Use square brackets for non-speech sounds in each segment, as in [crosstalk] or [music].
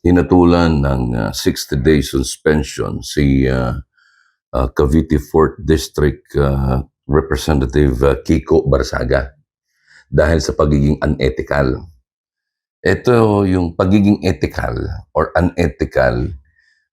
hinatulan ng ah, 60-day suspension si ah, ah, Cavite 4th District ah, Representative ah, Kiko Barsaga dahil sa pagiging unethical. Ito yung pagiging ethical or unethical,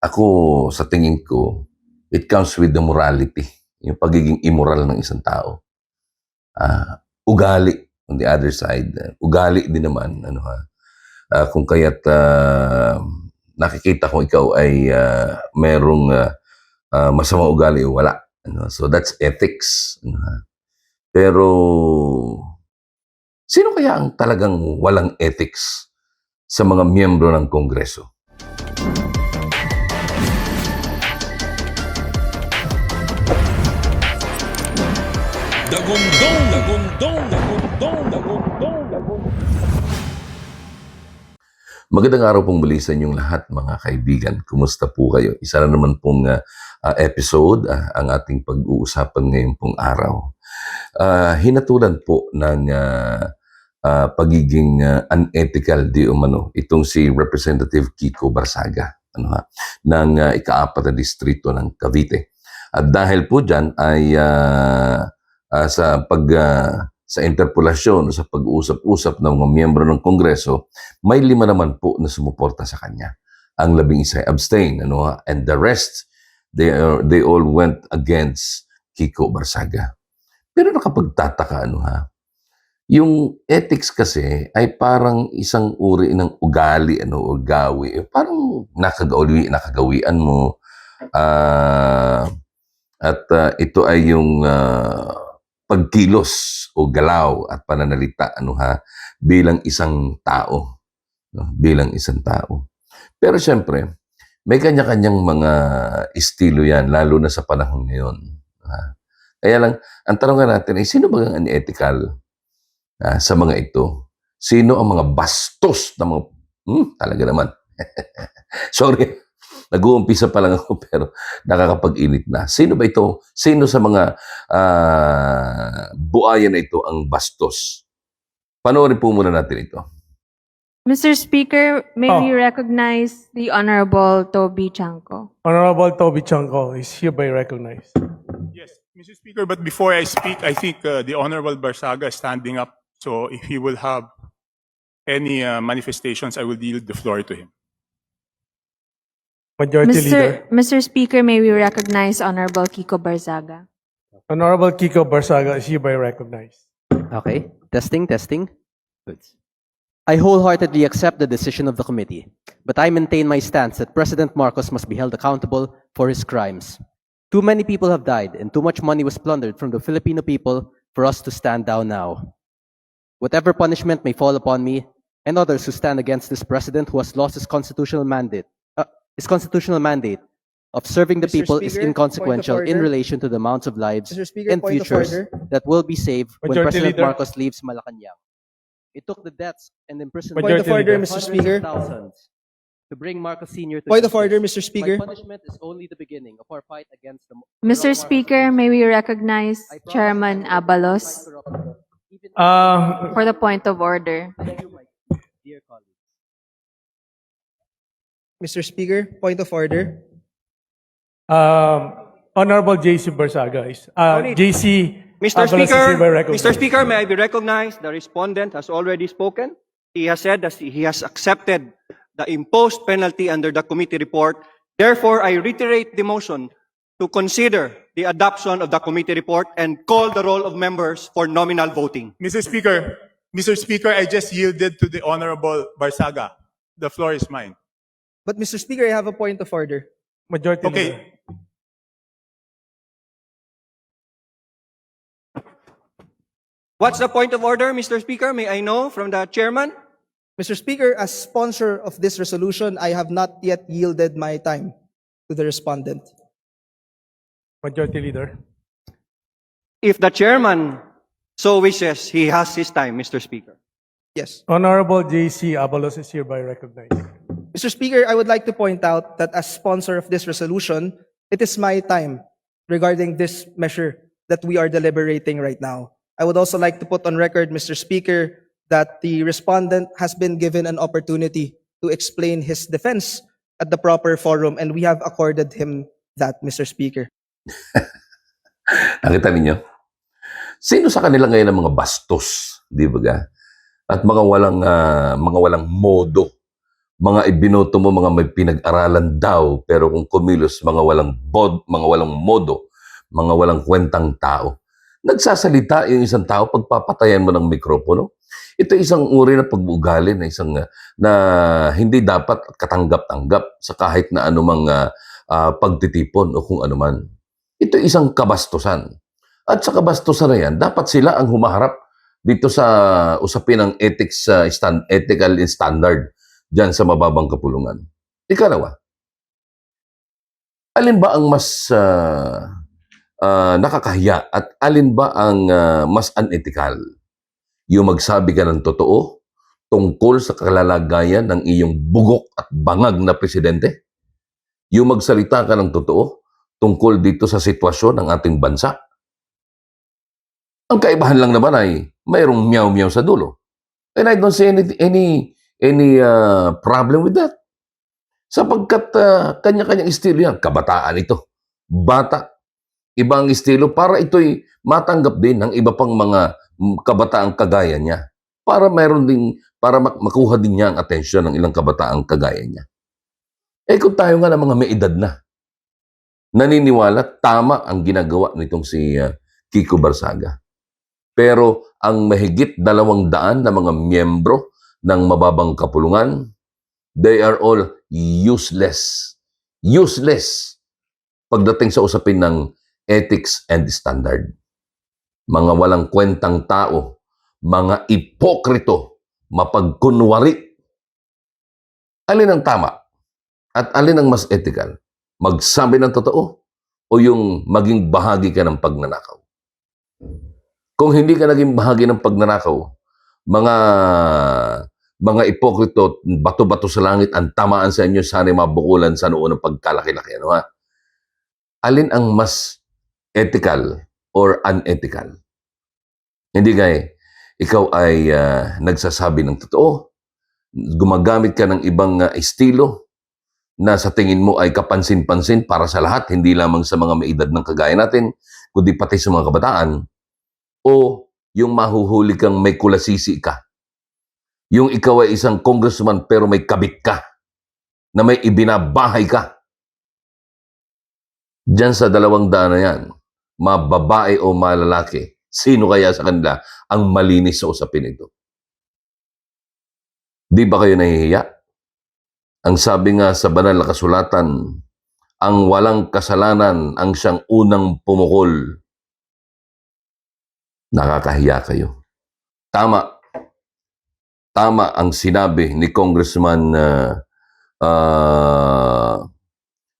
ako sa tingin ko, it comes with the morality, yung pagiging immoral ng isang tao. Ah, ugali on the other side, ah, ugali din naman, ano ha, Ah, kung kaya't ah, nakikita ko ikaw ay ah, merong ah, ah, masamang ugali o wala. Ano? So that's ethics. Ano? Pero sino kaya ang talagang walang ethics sa mga miyembro ng Kongreso? Dagundong, dagundong, dagundong, Magandang araw pong muli sa inyong lahat mga kaibigan. Kumusta po kayo? Isa na naman pong ah, episode ah, ang ating pag-uusapan ngayon pong araw. Ah, hinatulan po ng ah, ah, pagiging ah, unethical di umano itong si Representative Kiko Barsaga ano ha, ng ah, ikaapat na distrito ng Cavite. At dahil po dyan ay ah, ah, sa pag ah, sa interpolasyon o sa pag-uusap-usap ng mga miyembro ng Kongreso, may lima naman po na sumuporta sa kanya. Ang labing isa ay abstain, ano, ha? and the rest, they, are, they all went against Kiko Barsaga. Pero nakapagtataka, ano ha, yung ethics kasi ay parang isang uri ng ugali, ano, o gawi. Parang nakagawi, nakagawian mo. Ah, at ah, ito ay yung ah, pagkilos galaw at pananalita ano ha bilang isang tao no? bilang isang tao pero syempre may kanya-kanyang mga estilo yan lalo na sa panahon ngayon ha? kaya lang ang tanong natin ay sino ba ang unethical ah, sa mga ito sino ang mga bastos na mga hmm, talaga naman [laughs] sorry nag-uumpisa pa lang ako [laughs] pero nakakapag-init na. Sino ba ito? Sino sa mga ah, buaya na ito ang bastos? Panoorin po muna natin ito. Mr. Speaker, may Oh. we recognize the Honorable Toby Chanko? Honorable Toby Chanko is hereby recognized. Yes, Mr. Speaker, but before I speak, I think uh, the Honorable Barsaga is standing up. So if he will have any uh, manifestations, I will yield the floor to him. Majority Leader. Mr. Mr. Speaker, may we recognize Honorable Kiko Barzaga? Honorable Kiko Barsaga is hereby recognized. Okay, testing, testing. Good. I wholeheartedly accept the decision of the committee, but I maintain my stance that President Marcos must be held accountable for his crimes. Too many people have died, and too much money was plundered from the Filipino people for us to stand down now. Whatever punishment may fall upon me and others who stand against this president who has lost his constitutional mandate, his constitutional mandate of serving the Mr. people is Speaker, inconsequential point of in order. relation to the amounts of lives Mr. Speaker, and point of futures order. that will be saved when Majority President Leader. Marcos leaves Malacanang. It took the deaths and imprisonment Point of Majority order, Leader. Mr. hundreds Speaker. thousands to bring Marcos Sr. to Point of justice. order, Mr. Speaker. My punishment is only the beginning of our fight against the Mr. Speaker, may we recognize Chairman I will fight Abalos Uh, for the point of order? Mr. Speaker, point of order. um, Honorable JC Barsaga is, uh, Only- JC Mr. Abalos is hereby Speaker, recognized. Mr. Speaker, may I be recognized? The respondent has already spoken. He has said that he has accepted the imposed penalty under the committee report. Therefore, I reiterate the motion to consider the adoption of the committee report and call the roll of members for nominal voting. Mr. Speaker, Mr. Speaker, I just yielded to the Honorable Barsaga. The floor is mine. But Mr. Speaker, I have a point of order. Majority Leader. Okay, What's the point of order, Mr. Speaker? May I know from the chairman? Mr. Speaker, as sponsor of this resolution, I have not yet yielded my time to the respondent. Majority Leader. If the chairman so wishes, he has his time, Mr. Speaker. Yes. Honorable JC Abalos is hereby recognized. Mr. Speaker, I would like to point out that as sponsor of this resolution, it is my time regarding this measure that we are deliberating right now. I would also like to put on record, Mr. Speaker, that the respondent has been given an opportunity to explain his defense at the proper forum, and we have accorded him that, Mr. Speaker. [laughs] Nakita ninyo? Sino sa kanila ngayon ang mga bastos, di ba? At mga walang ah, mga walang modo, mga ibinoto mo mga may pinag-aralan daw pero kung kumilos mga walang bod, mga walang modo, mga walang kwentang tao. Nagsasalita yung isang tao pagpapatayan mo ng mikropono. Ito isang uri na pag-uugali na isang ah, na hindi dapat katanggap-tanggap sa kahit na anumang ah, ah, pagtitipon o kung anuman. Ito isang kabastusan. At sa kabastusan na yan, dapat sila ang humaharap dito sa usapin ng ethics, uh, stand, ethical standard dyan sa mababang kapulungan. Ikalawa, alin ba ang mas ah, ah, nakakahiya at alin ba ang ah, mas unethical? Yung magsabi ka ng totoo tungkol sa kalalagayan ng iyong bugok at bangag na presidente? Yung magsalita ka ng totoo tungkol dito sa sitwasyon ng ating bansa? Ang kaibahan lang naman ay mayroong meow-meow sa dulo. And I don't see any any any uh, problem with that. Sapagkat uh, kanya-kanyang estilo yan. Kabataan ito. Bata. Ibang estilo para ito'y matanggap din ng iba pang mga mm, kabataang kagaya niya. Para mayroon din, para mak- makuha din niya ang atensyon ng ilang kabataang kagaya niya. Eh kung tayo nga ng mga may edad na, naniniwala tama ang ginagawa nitong si uh, Kiko Barsaga. Pero ang mahigit dalawang daan na mga miyembro ng mababang kapulungan, they are all useless. Useless pagdating sa usapin ng ethics and standard. Mga walang kwentang tao, mga ipokrito, mapagkunwari. Alin ang tama? At alin ang mas ethical? Magsabi ng totoo o yung maging bahagi ka ng pagnanakaw? Kung hindi ka naging bahagi ng pagnanakaw, mga mga ipokrito, bato-bato sa langit, ang tamaan sa inyo, sana mabukulan sa noon ng pagkalaki-laki. Ano ha? Alin ang mas ethical or unethical? Hindi kaya ikaw ay ah, nagsasabi ng totoo, gumagamit ka ng ibang ah, estilo na sa tingin mo ay kapansin-pansin para sa lahat, hindi lamang sa mga may edad ng kagaya natin, kundi pati sa mga kabataan, o yung mahuhuli kang may kulasisi ka. Yung ikaw ay isang congressman pero may kabit ka, na may ibinabahay ka. Diyan sa dalawang daan na yan, mababae o malalaki, sino kaya sa kanila ang malinis sa usapin ito? Di ba kayo nahihiya? Ang sabi nga sa banal na kasulatan, ang walang kasalanan ang siyang unang pumukol nakakahiya kayo. Tama. Tama ang sinabi ni Congressman uh, uh,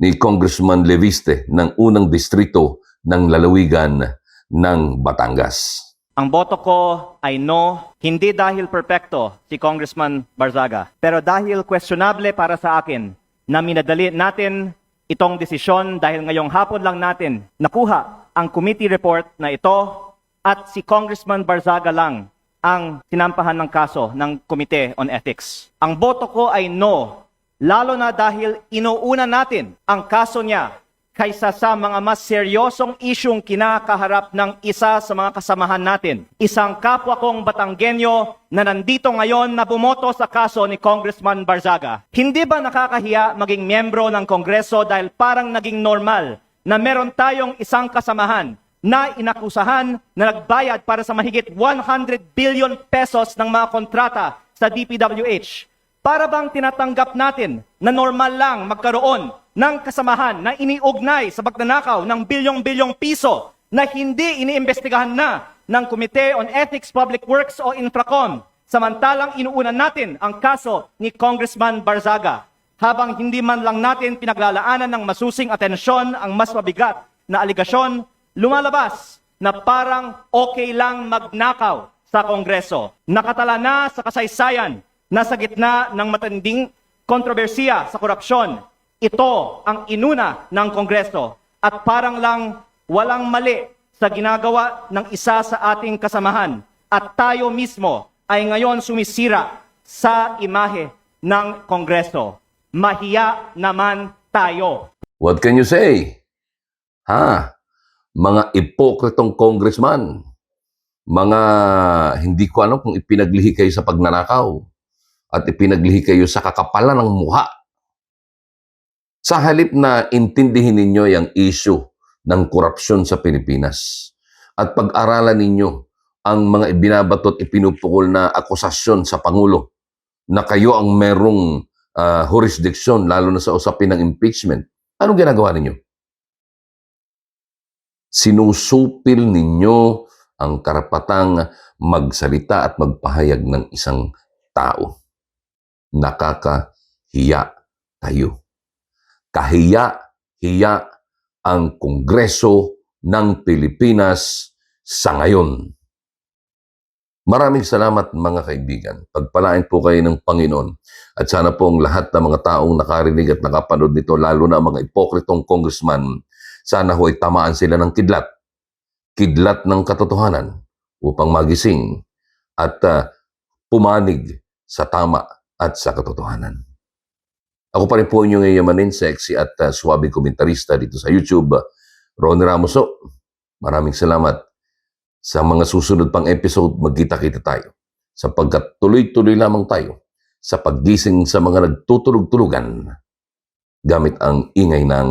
ni Congressman Leviste ng unang distrito ng lalawigan ng Batangas. Ang boto ko ay no, hindi dahil perpekto si Congressman Barzaga, pero dahil questionable para sa akin na minadali natin itong desisyon dahil ngayong hapon lang natin nakuha ang committee report na ito at si Congressman Barzaga lang ang sinampahan ng kaso ng Committee on Ethics. Ang boto ko ay no, lalo na dahil inuuna natin ang kaso niya kaysa sa mga mas seryosong isyong kinakaharap ng isa sa mga kasamahan natin. Isang kapwa kong Batanggenyo na nandito ngayon na bumoto sa kaso ni Congressman Barzaga. Hindi ba nakakahiya maging miyembro ng Kongreso dahil parang naging normal na meron tayong isang kasamahan na inakusahan na nagbayad para sa mahigit 100 billion pesos ng mga kontrata sa DPWH. Para bang tinatanggap natin na normal lang magkaroon ng kasamahan na iniugnay sa pagnanakaw ng bilyong-bilyong piso na hindi iniimbestigahan na ng Committee on Ethics, Public Works o Infracom, samantalang inuunan natin ang kaso ni Congressman Barzaga, habang hindi man lang natin pinaglalaanan ng masusing atensyon ang mas mabigat na aligasyon, lumalabas na parang okay lang magnakaw sa Kongreso. Nakatala na sa kasaysayan na sa gitna ng matinding kontrobersiya sa korupsyon, ito ang inuna ng Kongreso at parang lang walang mali sa ginagawa ng isa sa ating kasamahan at tayo mismo ay ngayon sumisira sa imahe ng Kongreso. Mahiya naman tayo. What can you say? Ha? Mga ipokritong congressman. Mga hindi ko alam kung ipinaglihi kayo sa pagnanakaw at ipinaglihi kayo sa kakapalan ng muha. Sa halip na intindihin ninyo yung issue ng korupsyon sa Pilipinas at pag-aralan ninyo ang mga ibinabatot ipinupukol na akusasyon sa Pangulo na kayo ang merong ah, jurisdiction lalo na sa usapin ng impeachment, anong ginagawa ninyo? Sinusupil ninyo ang karapatang magsalita at magpahayag ng isang tao. Nakakahiya kayo. Kahiya-hiya ang Kongreso ng Pilipinas sa ngayon. Maraming salamat mga kaibigan. Pagpalain po kayo ng Panginoon. At sana po ang lahat ng mga taong nakarinig at nakapanood nito, lalo na ang mga ipokritong congressman, sana ho ay tamaan sila ng kidlat. Kidlat ng katotohanan upang magising at ah, pumanig sa tama at sa katotohanan. Ako pa rin po inyong yayamanin, sexy at uh, suwabing komentarista dito sa YouTube, Ronnie Ramoso. Maraming salamat. Sa mga susunod pang episode, magkita-kita tayo. Sapagkat tuloy-tuloy lamang tayo sa paggising sa mga nagtutulog-tulugan gamit ang ingay ng.